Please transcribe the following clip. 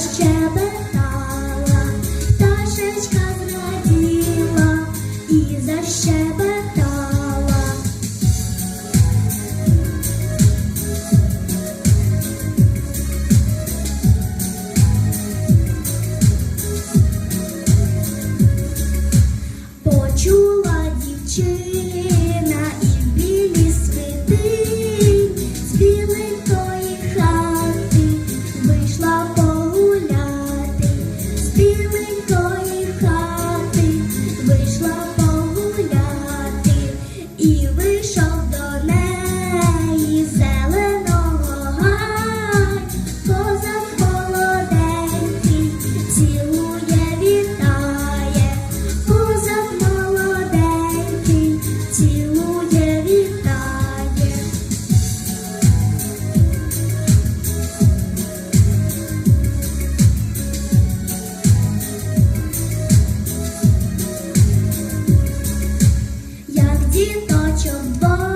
Щебетала, ташечка зраділа і за ще. ağaca bak.